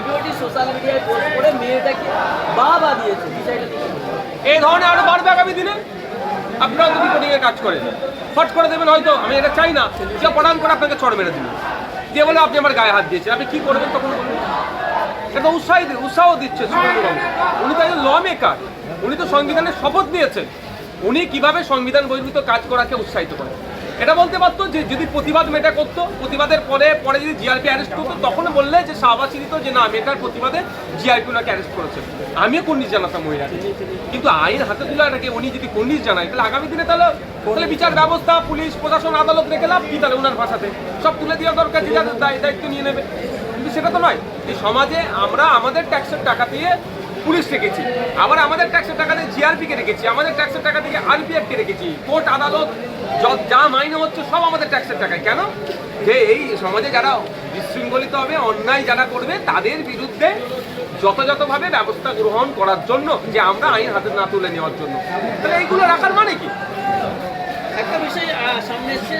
ভিডিওটি সোশ্যাল মিডিয়ায় পোস্ট করে মেয়েটাকে বাবা দিয়েছে? এই ধরনের আরও বাড়বে আগামী দিনে? আপনারা রিপোর্টিং এর কাজ করেন, ফট করে দেবেন হয়তো, আমি এটা চাই না, যে পড়ান করে আপনাকে চড় মেরে দিল। দিয়ে বলে, আপনি আমার গায়ে হাত দিয়েছেন, আপনি কি করবেন তখন? এটা উৎসাহ উৎসাহ দিচ্ছে উনি তো একজন ল মেকার উনি তো সংবিধানের শপথ নিয়েছেন। উনি কীভাবে সংবিধান বহির্ভূত কাজ করাকে উৎসাহিত করেন? এটা বলতে পারতো যে যদি প্রতিবাদ মেটা করতো, প্রতিবাদের পরে পরে যদি জিআরপি অ্যারেস্ট করতো, তখন বললে যে শাহবাসী দিত যে না মেটার প্রতিবাদে জিআরপি ওনাকে অ্যারেস্ট করেছে। আমিও কুন্ডিস জানাতাম মহিলাকে কিন্তু আইন হাতে তুলে রাখে উনি যদি কুন্ডিস জানায়, তাহলে আগামী দিনে তাহলে তাহলে বিচার ব্যবস্থা, পুলিশ, প্রশাসন, আদালত রেখে লাভ কি তাহলে ওনার ভাষাতে? সব তুলে দেওয়া দরকার, যে দায়িত্ব নিয়ে নেবে। কিন্তু সেটা তো নয়। এই সমাজে আমরা আমাদের ট্যাক্সের টাকা দিয়ে পুলিশ রেখেছি। আবার আমাদের ট্যাক্সের টাকা দিয়ে জিআরপিকে রেখেছি, আমাদের ট্যাক্সের টাকা থেকে আরপিএফকে রেখেছি। কোর্ট, আদালত যা মাইনে হচ্ছে সব আমাদের ট্যাক্সের টাকায়। কেন? যে এই সমাজে যারা বিশৃঙ্খলিত হবে, অন্যায় যারা করবে, তাদের বিরুদ্ধে যথাযথভাবে ব্যবস্থা গ্রহণ করার জন্য, যে আমরা আইন হাতে না তুলে নেওয়ার জন্য। তাহলে এইগুলো রাখার মানে কি? একটা বিষয় সামনে এসছে